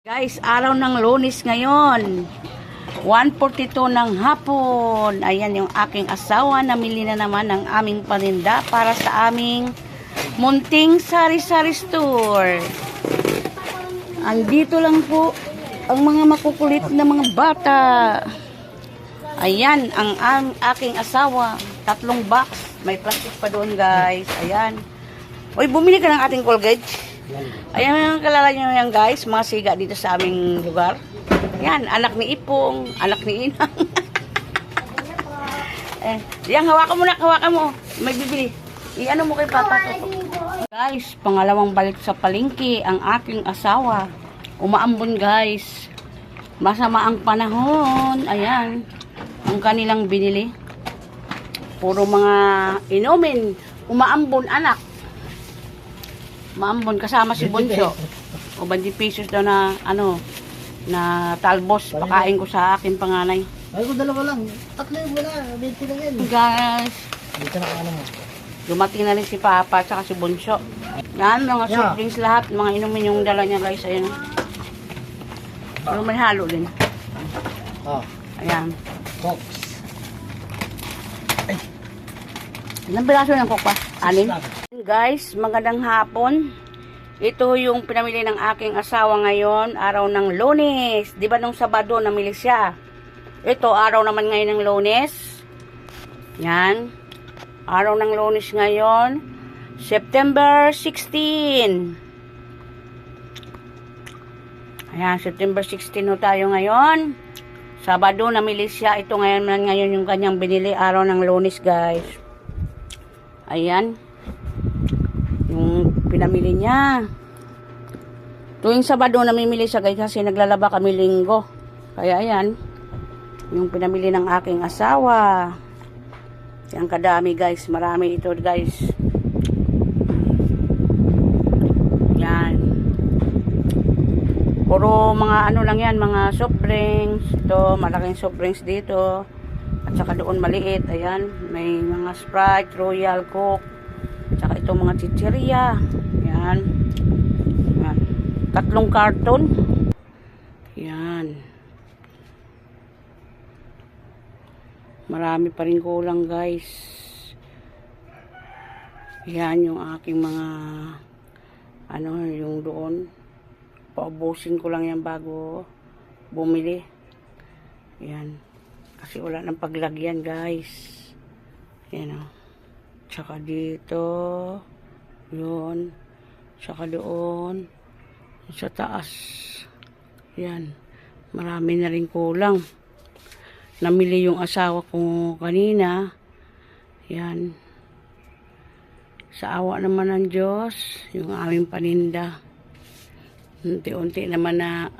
Guys, araw ng lunis ngayon. 1.42 ng hapon. Ayan yung aking asawa. Namili na naman ng aming paninda para sa aming munting sari-sari store. Andito lang po ang mga makukulit na mga bata. Ayan, ang, ang aking asawa. Tatlong box. May plastic pa doon, guys. Ayan. Uy, bumili ka ng ating Colgate. Ayan ang kalala nyo yan guys, mga siga dito sa aming lugar. Yan, anak ni Ipong, anak ni Inang. eh, yan, hawakan mo na, hawakan mo. May bibili. I-ano mo kay Papa to. Guys, pangalawang balik sa palengke ang aking asawa. Umaambon guys. Masama ang panahon. Ayan. Ang kanilang binili. Puro mga inumin. Umaambon anak. Maambon kasama si Bunso. O 20 pesos daw na ano na talbos pakain ko sa aking panganay. Ay, kung dalawa lang. Tatlo yung wala. 20 lang yan. Guys, Dito na ano mo. dumating na rin si Papa at si Bunso. Yan, mga Yeah. soft drinks lahat, mga inumin yung dala niya guys. Ayan. Pero may halo din. Oh, Ayan. box. Ilang piraso ng kokpa? Anin? Lang. Guys, magandang hapon. Ito yung pinamili ng aking asawa ngayon, araw ng lunes. Di ba nung Sabado namili siya? Ito, araw naman ngayon ng lunes. Yan. Araw ng lunes ngayon. September 16. Ayan, September 16 ho tayo ngayon. Sabado namili siya. Ito ngayon ngayon yung kanyang binili araw ng lunes, guys. Ayan. Pinamili niya. Tuwing Sabado namimili siya guys kasi naglalaba kami linggo. Kaya ayan. Yung pinamili ng aking asawa. Yan kadami guys. Marami ito guys. Yan. Puro mga ano lang yan. Mga soft drinks. Ito. Malaking soft drinks dito. At saka doon maliit. Ayan. May mga Sprite, Royal, Coke. Tsaka ito mga chichirya. Yan. Yan. Tatlong karton. Yan. Marami pa rin kulang guys. Yan yung aking mga ano yung doon. Paubusin ko lang yan bago bumili. Yan. Kasi wala nang paglagyan guys. Yan o. Tsaka dito. Yun. Tsaka doon. Sa taas. Yan. Marami na rin kulang. Namili yung asawa ko kanina. Yan. Sa awa naman ng Diyos, yung aming paninda. Unti-unti naman na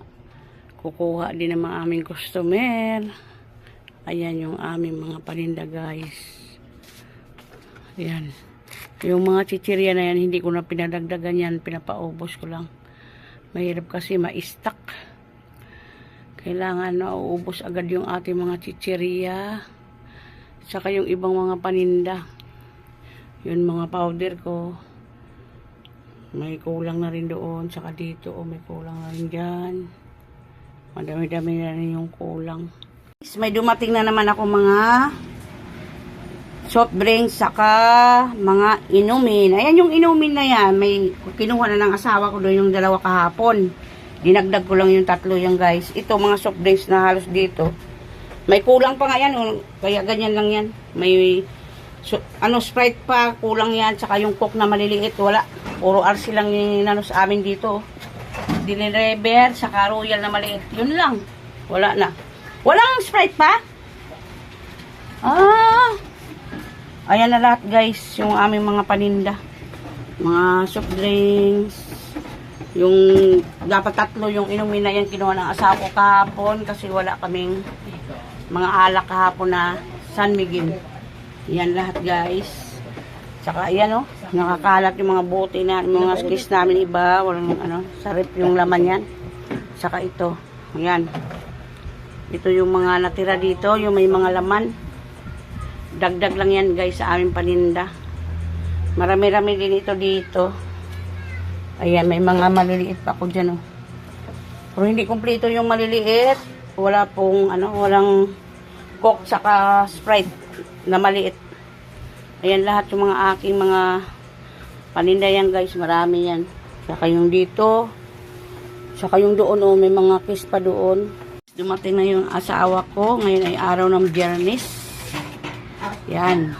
kukuha din ng aming customer. Ayan yung aming mga paninda guys. Ayan. Yung mga chichirya na yan, hindi ko na pinadagdagan yan. Pinapaubos ko lang. Mahirap kasi ma-stock. Kailangan na uubos agad yung ating mga chichirya. Saka yung ibang mga paninda. Yun mga powder ko. May kulang na rin doon. Saka dito, oh, may kulang na rin dyan. Madami-dami na rin yung kulang. May dumating na naman ako mga soft drinks saka mga inumin. Ayan yung inumin na yan. May kinuha na ng asawa ko doon yung dalawa kahapon. Dinagdag ko lang yung tatlo yan guys. Ito mga soft drinks na halos dito. May kulang pa nga yan. oh. Kaya ganyan lang yan. May so, ano Sprite pa kulang yan. Saka yung Coke na maliliit wala. Puro RC lang yung ano sa amin dito. Dinirever saka Royal na maliit. Yun lang. Wala na. Walang Sprite pa? Ah! Ayan na lahat guys, yung aming mga paninda. Mga soft drinks. Yung dapat tatlo yung inumin na yan kinuha ng asawa ko kahapon kasi wala kaming mga alak kahapon na San Miguel. Yan lahat guys. Tsaka ayan oh, nakakalat yung mga bote na, mga skis namin iba, walang ano, sarip yung laman yan. Tsaka ito, ayan. Ito yung mga natira dito, yung may mga laman. Dagdag lang yan guys sa aming paninda. Marami-rami din ito dito. Ayan, may mga maliliit pa ko dyan oh. Pero hindi kumpleto yung maliliit. Wala pong, ano, walang coke saka sprite na maliit. Ayan lahat yung mga aking mga paninda yan guys. Marami yan. Saka yung dito. Saka yung doon, oh, may mga kiss pa doon. Dumating na yung asawa ko. Ngayon ay araw ng biyernes. Yan.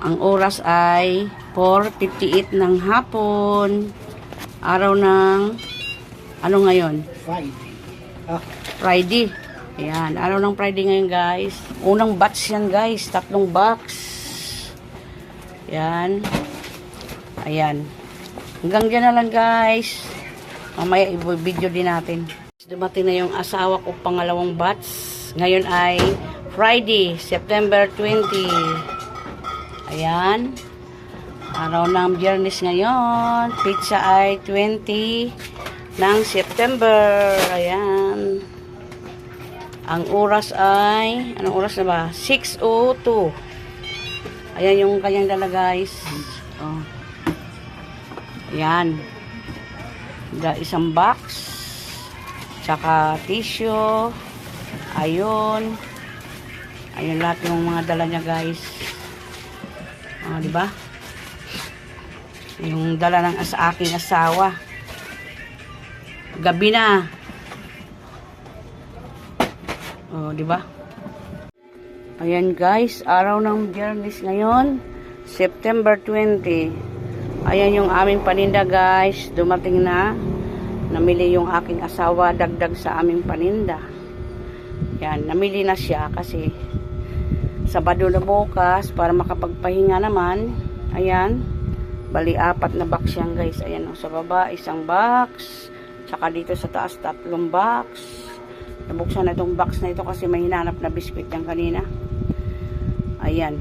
Ang oras ay 4.58 ng hapon. Araw ng, ano ngayon? Friday. Ah, Friday. Ayan, araw ng Friday ngayon guys. Unang batch yan guys, tatlong box. Ayan. Ayan. Hanggang dyan na lang guys. Mamaya i-video din natin. Dumating na yung asawa ko pangalawang batch. Ngayon ay Friday, September 20. Ayan. Araw ng biyernes ngayon. Pizza ay 20 ng September. Ayan. Ang oras ay, anong oras na ba? 6.02. Ayan yung kanyang dala guys. Oh. Ayan. Da, isang box. Tsaka tissue. Ayun. Ayun lahat yung mga dala niya guys. Oh, di ba? Yung dala ng sa aking asawa. Gabi na. Oh, di ba? Ayan guys, araw ng biyernes ngayon, September 20. Ayan yung aming paninda guys, dumating na. Namili yung aking asawa, dagdag sa aming paninda. Yan, namili na siya kasi Sabado na bukas para makapagpahinga naman. Ayan. Bali, apat na box yan guys. Ayan, oh, sa baba, isang box. Tsaka dito sa taas, tatlong box. Nabuksan na itong box na ito kasi may hinanap na biskwit yan kanina. Ayan.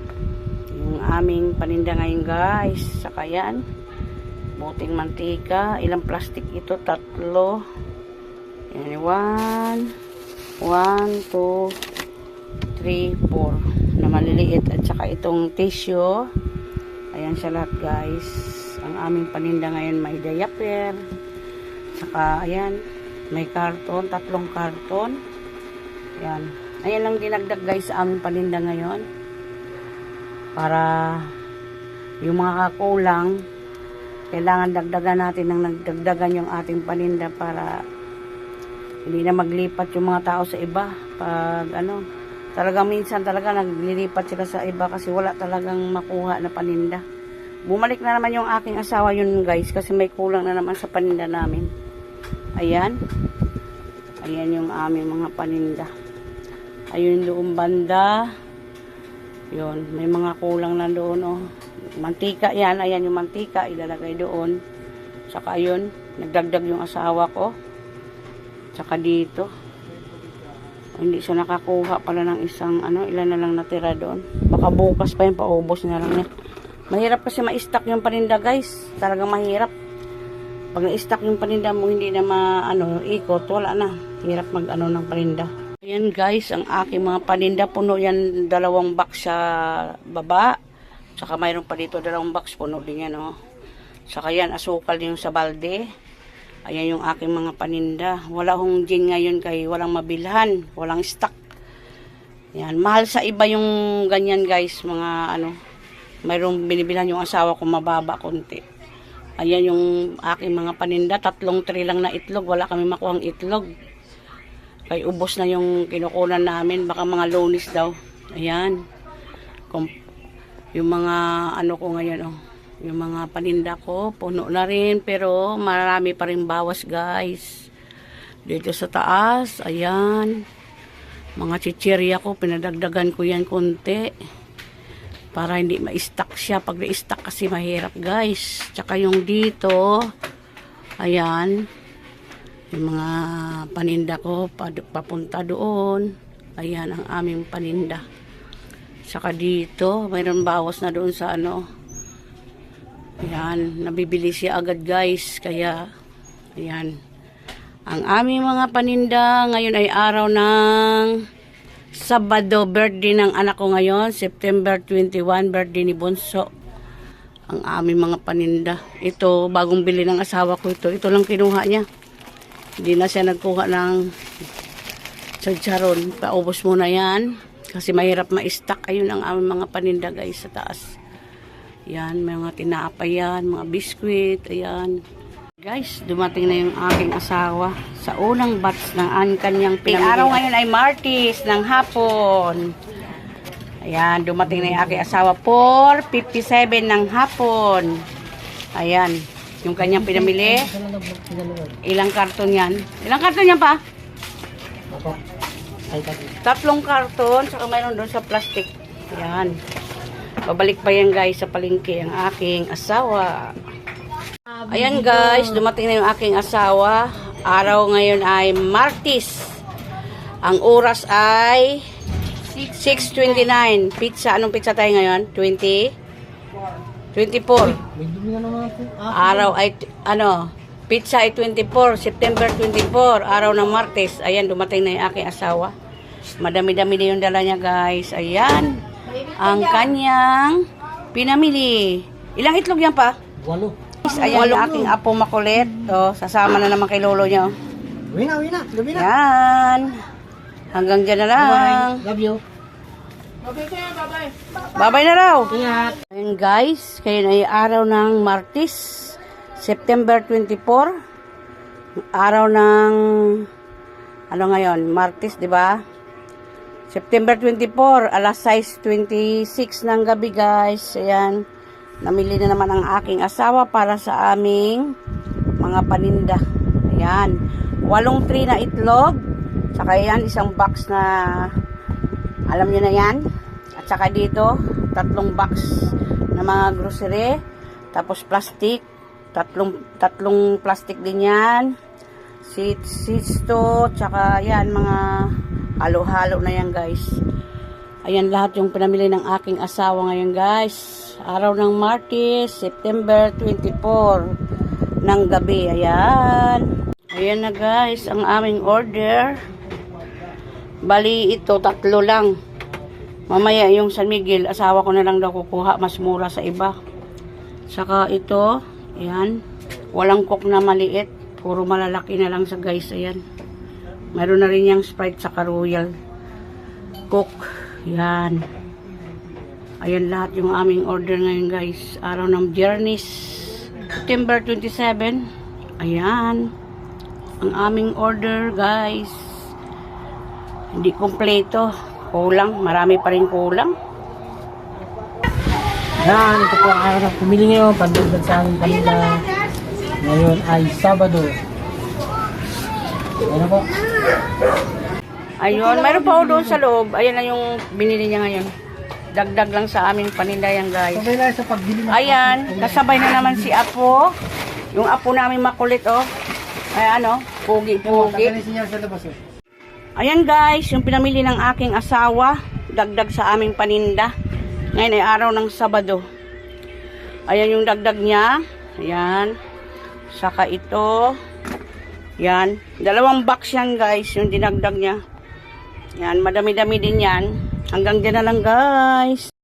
Yung aming paninda ngayon guys. Saka yan. Buting mantika. Ilang plastic ito? Tatlo. Ayan. One. One, two, three, four. Maliliit. At saka itong tissue. Ayan siya lahat guys. Ang aming paninda ngayon may diaper. Saka ayan. May karton. Tatlong karton. Ayan. Ayan lang dinagdag guys sa aming paninda ngayon. Para yung mga kakulang kailangan dagdagan natin ng nagdagdagan yung ating paninda para hindi na maglipat yung mga tao sa iba pag ano talagang minsan talaga naglilipat sila sa iba kasi wala talagang makuha na paninda. Bumalik na naman yung aking asawa yun guys kasi may kulang na naman sa paninda namin. Ayan. Ayan yung aming mga paninda. Ayun doon banda. Yun may mga kulang na doon oh. mantika yan ayan yung mantika ilalagay doon. Saka yun nagdagdag yung asawa ko. Tsaka dito. Hindi siya nakakuha pala ng isang ano, ilan na lang natira doon. Baka bukas pa yun, paubos na lang niya. Mahirap kasi ma-stack yung paninda guys. Talagang mahirap. Pag na-stack yung paninda mo, hindi na ma, ano, ikot, wala na. Hirap mag, ano, ng paninda. Ayan guys, ang aking mga paninda, puno yan dalawang box sa baba. Tsaka mayroon pa dito dalawang box, puno din yan, oh. Saka yan, asukal yung sa balde. Ayan yung aking mga paninda. Wala hong gin ngayon kay walang mabilhan, walang stock. Yan, mahal sa iba yung ganyan guys, mga ano. Mayroong binibilhan yung asawa ko mababa konti. Ayan yung aking mga paninda, tatlong tray lang na itlog, wala kami makuhang itlog. Kay ubos na yung kinukunan namin, baka mga lonis daw. Ayan. Kom- yung mga ano ko ngayon, oh. Yung mga paninda ko, puno na rin, pero marami pa rin bawas, guys. Dito sa taas, ayan. Mga chichirya ko, pinadagdagan ko yan konti. Para hindi ma-stack siya. Pag na-stack kasi mahirap, guys. Tsaka yung dito, ayan. Yung mga paninda ko, papunta doon. Ayan ang aming paninda. Saka dito, mayroon bawas na doon sa ano, Ayan, nabibili siya agad guys. Kaya, ayan. Ang aming mga paninda ngayon ay araw ng Sabado, birthday ng anak ko ngayon. September 21, birthday ni Bonso. Ang aming mga paninda. Ito, bagong bili ng asawa ko ito. Ito lang kinuha niya. Hindi na siya nagkuha ng charcharon. Paubos muna yan. Kasi mahirap ma-stack. Ayun ang aming mga paninda guys sa taas. Yan, may mga tinapay yan, mga biskwit, ayan. Guys, dumating na yung aking asawa sa unang batch ng an kanyang pinamili. araw ngayon ay Martis ng hapon. Ayan, dumating na yung aking asawa. 4.57 ng hapon. Ayan, yung kanyang pinamili. Ilang karton yan? Ilang karton yan pa? Tatlong karton, saka mayroon doon sa plastic. Ayan. Babalik pa yan guys sa palengke ang aking asawa. Ayan guys, dumating na yung aking asawa. Araw ngayon ay Martis. Ang oras ay 6.29. Pizza, anong pizza tayo ngayon? 20? 24. May dumi na naman po. Ah, Araw ay, ano, pizza ay 24, September 24, araw ng Martes. Ayan, dumating na yung aking asawa. Madami-dami din yung dala niya, guys. Ayan, ang kanyang pinamili. Ilang itlog yan pa? walo. Ayan yung aking apo makulit. O, sasama na naman kay lolo niya. Uwi na, uwi na. Gabi na. Ayan. Hanggang dyan na lang. Bye. Love you. Bye-bye na raw. Ingat. Ayan guys, kayo ay araw ng Martis, September 24. Araw ng ano ngayon, Martis, 'di ba? September 24, alas 6:26 ng gabi, guys. Ayan. Namili na naman ang aking asawa para sa aming mga paninda. Ayan. Walong tray na itlog. Saka yan, isang box na alam nyo na yan. At saka dito, tatlong box na mga grocery. Tapos plastic. Tatlong, tatlong plastic din yan. Seeds, seeds to. Tsaka yan, mga halo-halo na yan guys. Ayan lahat yung pinamili ng aking asawa ngayon guys. Araw ng Martes, September 24 ng gabi. Ayan. Ayan na guys, ang aming order. Bali ito, tatlo lang. Mamaya yung San Miguel, asawa ko na lang daw kukuha, mas mura sa iba. Saka ito, ayan, walang cook na maliit. Puro malalaki na lang sa guys, ayan. Meron na rin yung Sprite sa Royal Cook. Yan. Ayan lahat yung aming order ngayon guys. Araw ng Biyernes, September 27. Ayan. Ang aming order guys. Hindi kompleto. Kulang. Marami pa rin kulang. Yan, ito po ang araw pumili ngayon. Pandagdag sa aming kanila. Ngayon ay Sabado. Ano po? Ayun. Mayroon pa ako doon sa loob. Ayan na yung binili niya ngayon. Dagdag lang sa aming paninda yan guys. Sabay na sa pagbili ng Ayan. Kasabay na naman si Apo. Yung Apo namin makulit oh. Ay ano. Pugi-pugi. Eh. Ayan guys, yung pinamili ng aking asawa, dagdag sa aming paninda. Ngayon ay araw ng Sabado. Ayan yung dagdag niya. Ayan. Saka ito. Yan. Dalawang box yan guys, yung dinagdag niya. Yan, madami-dami din yan. Hanggang dyan na lang guys.